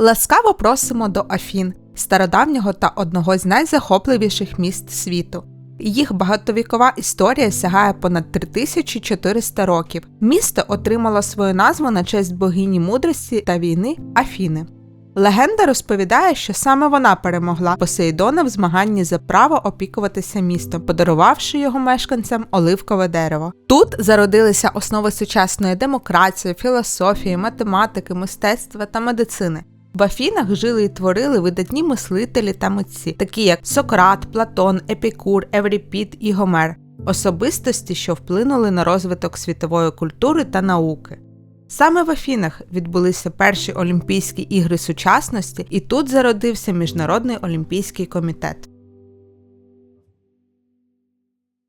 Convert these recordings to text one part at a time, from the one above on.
Ласкаво просимо до Афін, стародавнього та одного з найзахопливіших міст світу. Їх багатовікова історія сягає понад 3400 років. Місто отримало свою назву на честь богині мудрості та війни Афіни. Легенда розповідає, що саме вона перемогла Посейдона в змаганні за право опікуватися містом, подарувавши його мешканцям оливкове дерево. Тут зародилися основи сучасної демократії, філософії, математики, мистецтва та медицини. В Афінах жили і творили видатні мислителі та митці, такі як Сократ, Платон, Епікур, Евріпід і Гомер, особистості, що вплинули на розвиток світової культури та науки. Саме в Афінах відбулися перші Олімпійські ігри сучасності, і тут зародився Міжнародний олімпійський комітет.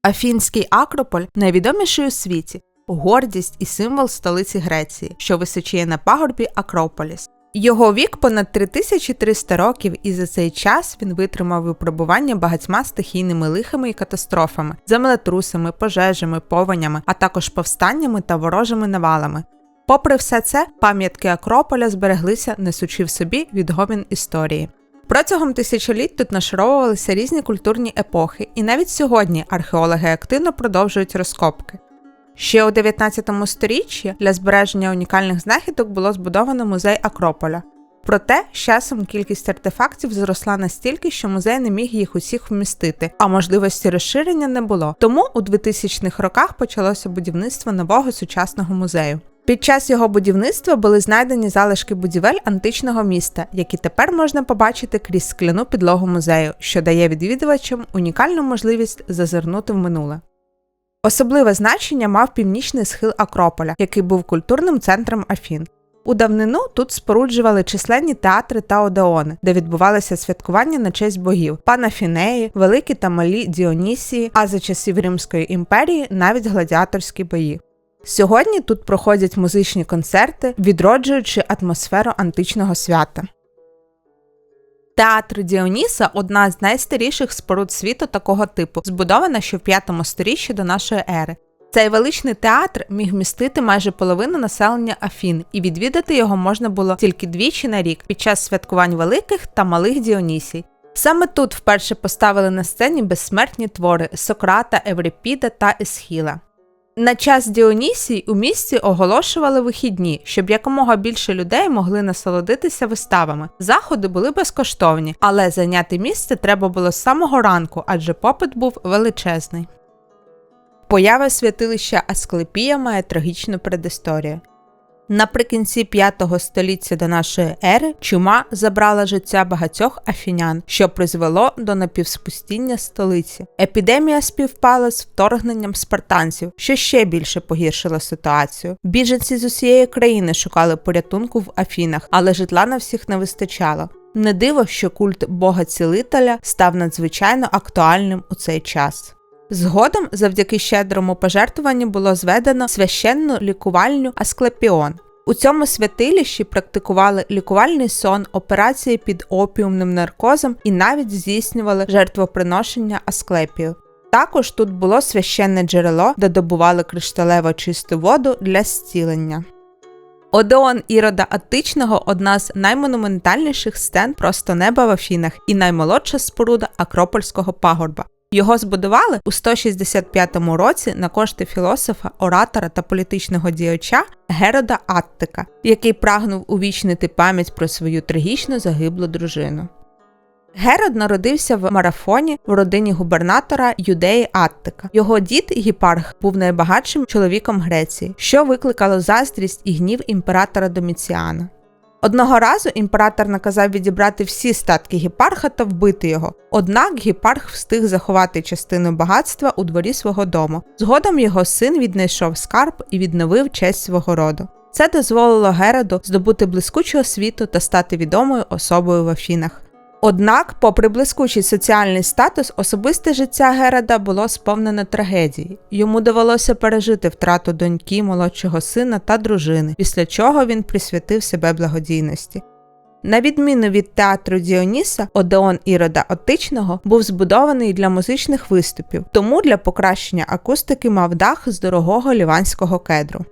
Афінський Акрополь найвідоміший у світі, гордість і символ столиці Греції, що височіє на пагорбі Акрополіс. Його вік понад 3300 років, і за цей час він витримав випробування багатьма стихійними лихами і катастрофами, землетрусами, пожежами, повенями, а також повстаннями та ворожими навалами. Попри все це, пам'ятки Акрополя збереглися, несучи в собі відгомін історії. Протягом тисячоліть тут нашаровувалися різні культурні епохи, і навіть сьогодні археологи активно продовжують розкопки. Ще у 19 сторіччі для збереження унікальних знахідок було збудовано музей Акрополя. Проте з часом кількість артефактів зросла настільки, що музей не міг їх усіх вмістити, а можливості розширення не було. Тому у 2000-х роках почалося будівництво нового сучасного музею. Під час його будівництва були знайдені залишки будівель античного міста, які тепер можна побачити крізь скляну підлогу музею, що дає відвідувачам унікальну можливість зазирнути в минуле. Особливе значення мав північний схил Акрополя, який був культурним центром Афін. У давнину тут споруджували численні театри та одеони, де відбувалися святкування на честь богів, панафінеї, великі та малі Діонісії, а за часів Римської імперії навіть гладіаторські бої. Сьогодні тут проходять музичні концерти, відроджуючи атмосферу античного свята. Театр Діоніса одна з найстаріших споруд світу такого типу, збудована ще в 5 сторіччі до нашої ери. Цей величний театр міг містити майже половину населення Афін, і відвідати його можна було тільки двічі на рік під час святкувань великих та малих Діонісій. Саме тут вперше поставили на сцені безсмертні твори Сократа, Еврипіда та Есхіла. На час Діонісій у місті оголошували вихідні, щоб якомога більше людей могли насолодитися виставами. Заходи були безкоштовні, але зайняти місце треба було з самого ранку, адже попит був величезний. Поява святилища Асклепія має трагічну передісторію. Наприкінці 5 століття до нашої ери чума забрала життя багатьох афінян, що призвело до напівспустіння столиці. Епідемія співпала з вторгненням спартанців, що ще більше погіршило ситуацію. Біженці з усієї країни шукали порятунку в Афінах, але житла на всіх не вистачало. Не диво, що культ бога цілителя став надзвичайно актуальним у цей час. Згодом, завдяки щедрому пожертвуванню, було зведено священну лікувальню Асклепіон. У цьому святилищі практикували лікувальний сон, операції під опіумним наркозом і навіть здійснювали жертвоприношення Асклепію. Також тут було священне джерело, де добували кришталево чисту воду для зцілення. Одеон Ірода Аттичного одна з наймонументальніших стен просто неба в Афінах і наймолодша споруда Акропольського пагорба. Його збудували у 165 році на кошти філософа, оратора та політичного діяча Герода Аттика, який прагнув увічнити пам'ять про свою трагічно загиблу дружину. Герод народився в марафоні в родині губернатора Юдеї Аттика. Його дід Гіпарх був найбагатшим чоловіком Греції, що викликало заздрість і гнів імператора Доміціана. Одного разу імператор наказав відібрати всі статки гіпарха та вбити його. Однак гіпарх встиг заховати частину багатства у дворі свого дому. Згодом його син віднайшов скарб і відновив честь свого роду. Це дозволило Героду здобути блискучу освіту та стати відомою особою в Афінах. Однак, попри блискучий соціальний статус, особисте життя Герода було сповнене трагедії. Йому довелося пережити втрату доньки, молодшого сина та дружини, після чого він присвятив себе благодійності. На відміну від театру Діоніса, Одеон Ірода Отичного був збудований для музичних виступів, тому для покращення акустики мав дах з дорогого ліванського кедру.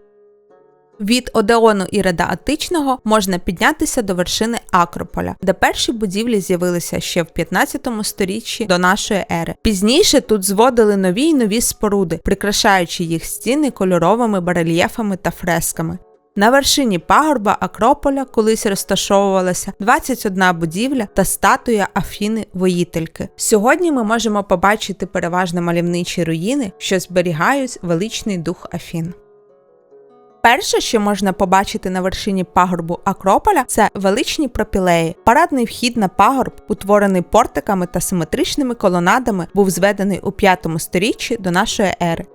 Від Одеону і Реда Античного можна піднятися до вершини Акрополя, де перші будівлі з'явилися ще в 15 сторіччі до нашої ери. Пізніше тут зводили нові й нові споруди, прикрашаючи їх стіни кольоровими барельєфами та фресками. На вершині пагорба Акрополя колись розташовувалася 21 будівля та статуя Афіни воїтельки. Сьогодні ми можемо побачити переважно мальовничі руїни, що зберігають величний дух Афін. Перше, що можна побачити на вершині пагорбу Акрополя, це величні пропілеї. Парадний вхід на пагорб, утворений портиками та симетричними колонадами, був зведений у 5 сторіччі до нашої ери.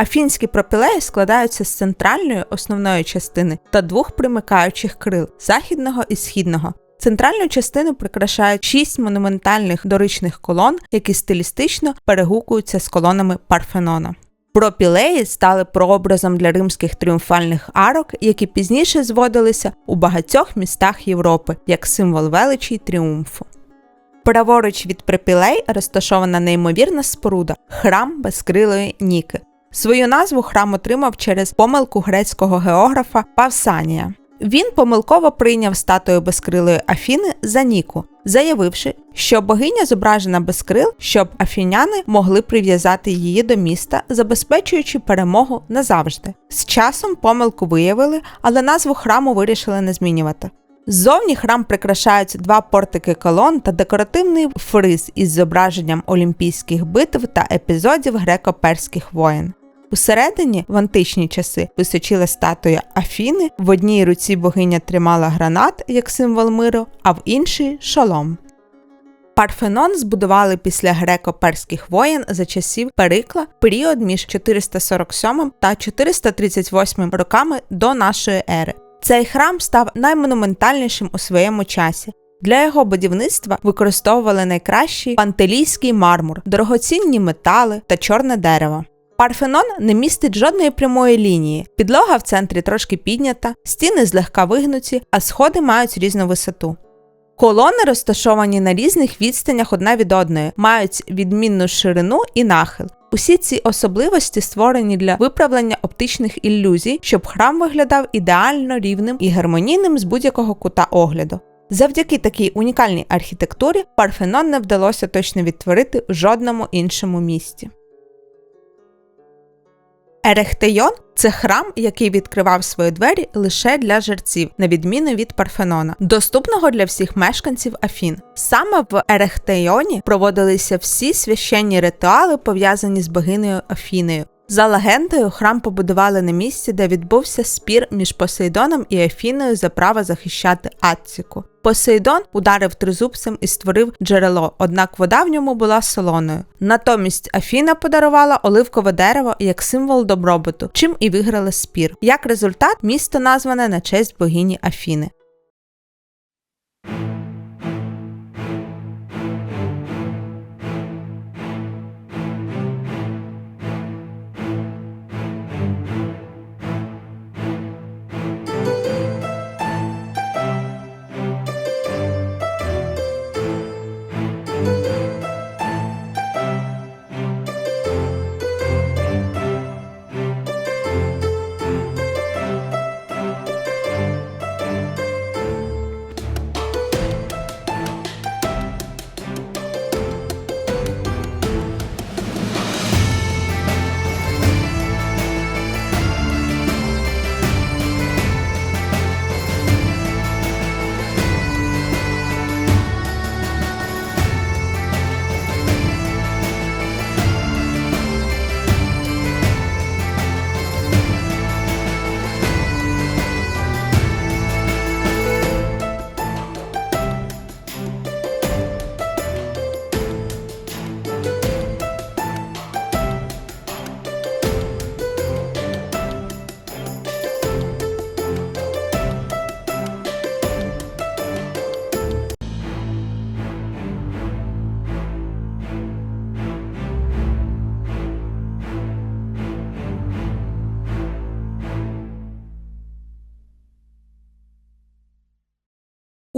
Афінські пропілеї складаються з центральної основної частини та двох примикаючих крил західного і східного. Центральну частину прикрашають шість монументальних доричних колон, які стилістично перегукуються з колонами Парфенона. Пропілеї стали прообразом для римських тріумфальних арок, які пізніше зводилися у багатьох містах Європи як символ величі й тріумфу. Праворуч від пропілей розташована неймовірна споруда храм безкрилої Ніки. Свою назву храм отримав через помилку грецького географа Павсанія. Він помилково прийняв статую безкрилої Афіни за Ніку, заявивши, що богиня зображена без крил, щоб афіняни могли прив'язати її до міста, забезпечуючи перемогу назавжди. З часом помилку виявили, але назву храму вирішили не змінювати. Ззовні храм прикрашають два портики колон та декоративний фриз із зображенням олімпійських битв та епізодів греко-перських воєн. Усередині в античні часи височила статуя Афіни, в одній руці богиня тримала гранат як символ миру, а в іншій шолом. Парфенон збудували після греко-перських воєн за часів Перикла період між 447 та 438 роками до нашої ери. Цей храм став наймонументальнішим у своєму часі. Для його будівництва використовували найкращий пантелійський мармур, дорогоцінні метали та чорне дерево. Парфенон не містить жодної прямої лінії, підлога в центрі трошки піднята, стіни злегка вигнуті, а сходи мають різну висоту. Колони розташовані на різних відстанях одна від одної, мають відмінну ширину і нахил. Усі ці особливості створені для виправлення оптичних ілюзій, щоб храм виглядав ідеально рівним і гармонійним з будь-якого кута огляду. Завдяки такій унікальній архітектурі Парфенон не вдалося точно відтворити в жодному іншому місті. Ерехтейон це храм, який відкривав свої двері лише для жерців, на відміну від Парфенона, доступного для всіх мешканців Афін. Саме в Ерехтейоні проводилися всі священні ритуали, пов'язані з богинею Афінею. За легендою, храм побудували на місці, де відбувся спір між Посейдоном і Афіною за право захищати Аттіку. Посейдон ударив тризубцем і створив джерело, однак вода в ньому була солоною. Натомість Афіна подарувала оливкове дерево як символ добробуту, чим і виграли спір. Як результат, місто назване на честь богині Афіни.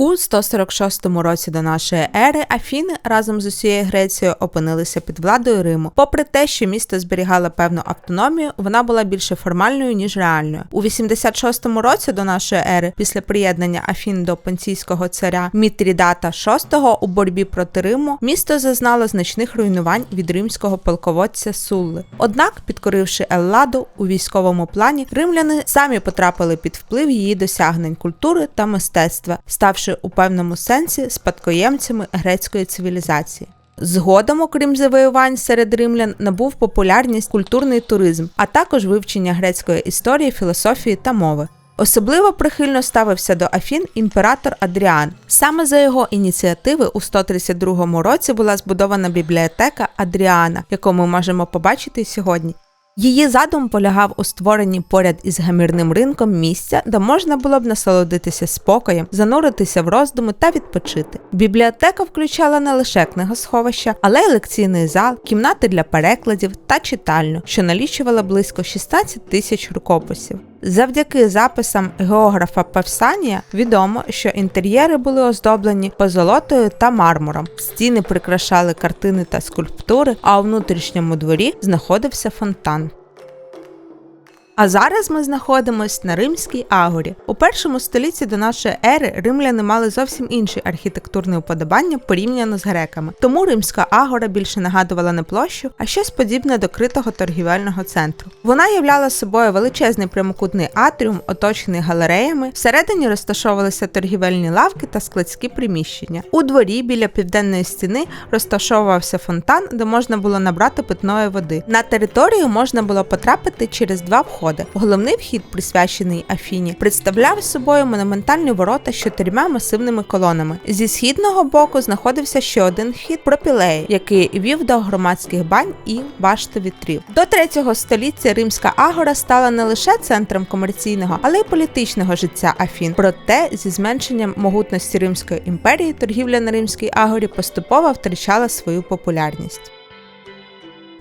У 146 році до нашої ери Афіни разом з усією Грецією опинилися під владою Риму. Попри те, що місто зберігало певну автономію, вона була більше формальною ніж реальною. У 86 році до нашої ери, після приєднання Афін до понційського царя Мітрідата VI у боротьбі проти Риму, місто зазнало значних руйнувань від римського полководця Сулли. Однак, підкоривши Елладу у військовому плані, римляни самі потрапили під вплив її досягнень культури та мистецтва, ставши у певному сенсі спадкоємцями грецької цивілізації. Згодом, окрім завоювань серед римлян, набув популярність культурний туризм, а також вивчення грецької історії, філософії та мови. Особливо прихильно ставився до Афін імператор Адріан. Саме за його ініціативи у 132 році була збудована бібліотека Адріана, яку ми можемо побачити сьогодні. Її задум полягав у створенні поряд із гамірним ринком місця, де можна було б насолодитися спокоєм, зануритися в роздуми та відпочити. Бібліотека включала не лише книгосховища, але й лекційний зал, кімнати для перекладів та читальню, що налічувала близько 16 тисяч рукописів. Завдяки записам географа Певсанія відомо, що інтер'єри були оздоблені позолотою та мармуром. Стіни прикрашали картини та скульптури, а у внутрішньому дворі знаходився фонтан. А зараз ми знаходимося на Римській Агорі. У першому столітті до нашої ери римляни мали зовсім інші архітектурні уподобання порівняно з греками. Тому Римська Агора більше нагадувала не площу, а щось подібне до критого торгівельного центру. Вона являла собою величезний прямокутний атріум, оточений галереями. Всередині розташовувалися торгівельні лавки та складські приміщення. У дворі біля південної стіни розташовувався фонтан, де можна було набрати питної води. На територію можна було потрапити через два входи входи. Головний вхід, присвячений Афіні, представляв собою монументальні ворота з чотирма масивними колонами. Зі східного боку знаходився ще один вхід пропілеї, який вів до громадських бань і башти вітрів. До третього століття Римська Агора стала не лише центром комерційного, але й політичного життя Афін. Проте зі зменшенням могутності Римської імперії торгівля на Римській Агорі поступово втрачала свою популярність.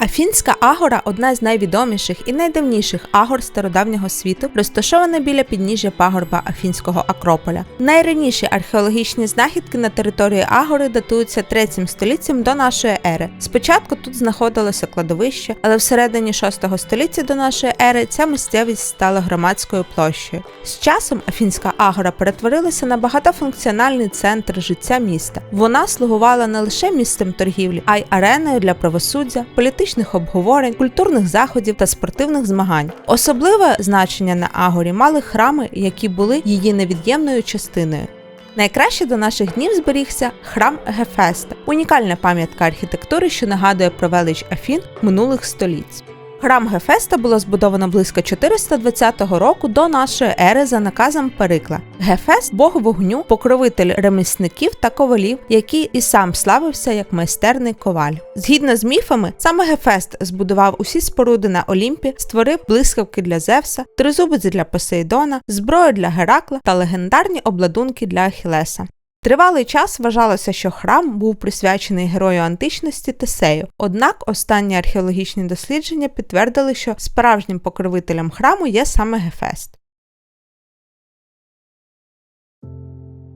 Афінська агора одна з найвідоміших і найдавніших агор стародавнього світу, розташована біля підніжжя пагорба Афінського Акрополя. Найраніші археологічні знахідки на території Агори датуються 3 століттям до нашої ери. Спочатку тут знаходилося кладовище, але всередині 6 століття до нашої ери ця місцевість стала громадською площею. З часом Афінська агора перетворилася на багатофункціональний центр життя міста. Вона слугувала не лише місцем торгівлі, а й ареною для правосуддя, політичних політичних обговорень, культурних заходів та спортивних змагань. Особливе значення на Агорі мали храми, які були її невід'ємною частиною. Найкраще до наших днів зберігся храм Гефеста, унікальна пам'ятка архітектури, що нагадує про велич Афін минулих століть. Храм Гефеста було збудовано близько 420 року до нашої ери за наказом Перикла. Гефест бог вогню, покровитель ремісників та ковалів, який і сам славився як майстерний коваль. Згідно з міфами, саме Гефест збудував усі споруди на Олімпі, створив блискавки для Зевса, тризубець для Посейдона, зброю для Геракла та легендарні обладунки для Ахілеса. Тривалий час вважалося, що храм був присвячений герою античності Тесею. Однак останні археологічні дослідження підтвердили, що справжнім покровителем храму є саме Гефест.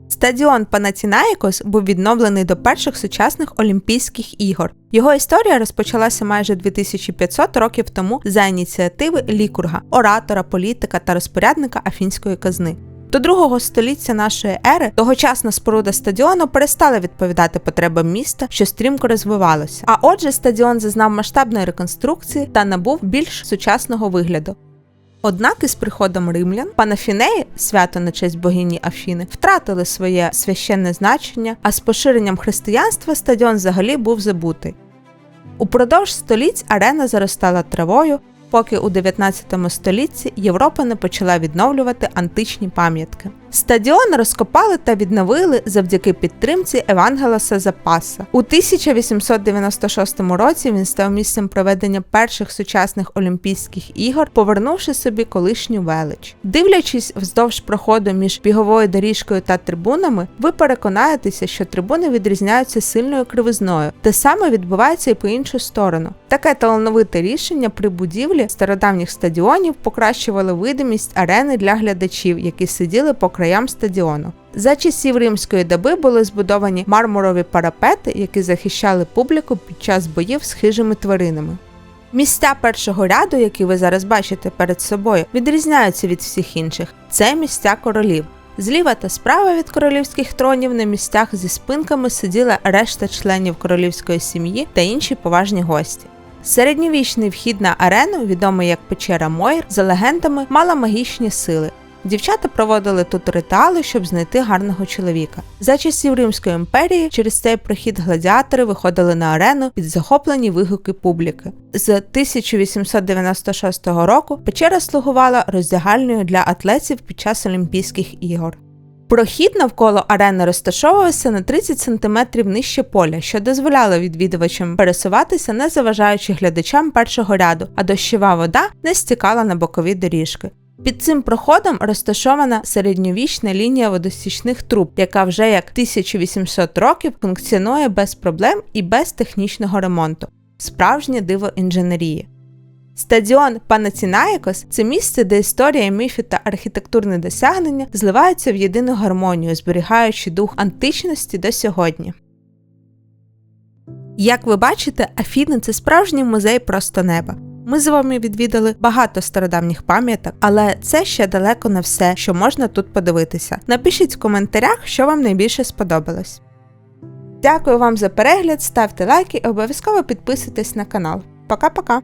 Стадіон Панатінаїкос був відновлений до перших сучасних Олімпійських ігор. Його історія розпочалася майже 2500 років тому за ініціативи лікурга, оратора, політика та розпорядника афінської казни. До другого століття нашої ери тогочасна споруда стадіону перестала відповідати потребам міста, що стрімко розвивалося. А отже, стадіон зазнав масштабної реконструкції та набув більш сучасного вигляду. Однак із приходом римлян панафінеї, свято на честь богині Афіни, втратили своє священне значення, а з поширенням християнства стадіон взагалі був забутий. Упродовж століть арена заростала травою, поки у 19 столітті Європа не почала відновлювати античні пам'ятки. Стадіон розкопали та відновили завдяки підтримці Евангелоса Запаса. У 1896 році він став місцем проведення перших сучасних Олімпійських ігор, повернувши собі колишню велич. Дивлячись вздовж проходу між біговою доріжкою та трибунами, ви переконаєтеся, що трибуни відрізняються сильною кривизною. Те саме відбувається і по іншу сторону. Таке талановите рішення при будівлі стародавніх стадіонів покращувало видимість арени для глядачів, які сиділи по країні краям стадіону. За часів римської доби були збудовані мармурові парапети, які захищали публіку під час боїв з хижими тваринами. Місця першого ряду, які ви зараз бачите перед собою, відрізняються від всіх інших. Це місця королів. Зліва та справа від королівських тронів на місцях зі спинками сиділа решта членів королівської сім'ї та інші поважні гості. Середньовічний вхід на арену, відомий як печера Мойр, за легендами, мала магічні сили. Дівчата проводили тут ритуали, щоб знайти гарного чоловіка. За часів Римської імперії через цей прохід гладіатори виходили на арену під захоплені вигуки публіки. З 1896 року печера слугувала роздягальною для атлетів під час Олімпійських ігор. Прохід навколо арени розташовувався на 30 см нижче поля, що дозволяло відвідувачам пересуватися, не заважаючи глядачам першого ряду, а дощова вода не стікала на бокові доріжки. Під цим проходом розташована середньовічна лінія водостічних труб, яка вже як 1800 років функціонує без проблем і без технічного ремонту. Справжнє диво інженерії. Стадіон Панатінаїкос це місце, де історія, міфи та архітектурне досягнення зливаються в єдину гармонію, зберігаючи дух античності до сьогодні. Як ви бачите, Афіни це справжній музей просто неба. Ми з вами відвідали багато стародавніх пам'яток, але це ще далеко не все, що можна тут подивитися. Напишіть в коментарях, що вам найбільше сподобалось. Дякую вам за перегляд, ставте лайки і обов'язково підписуйтесь на канал. Пока-пока!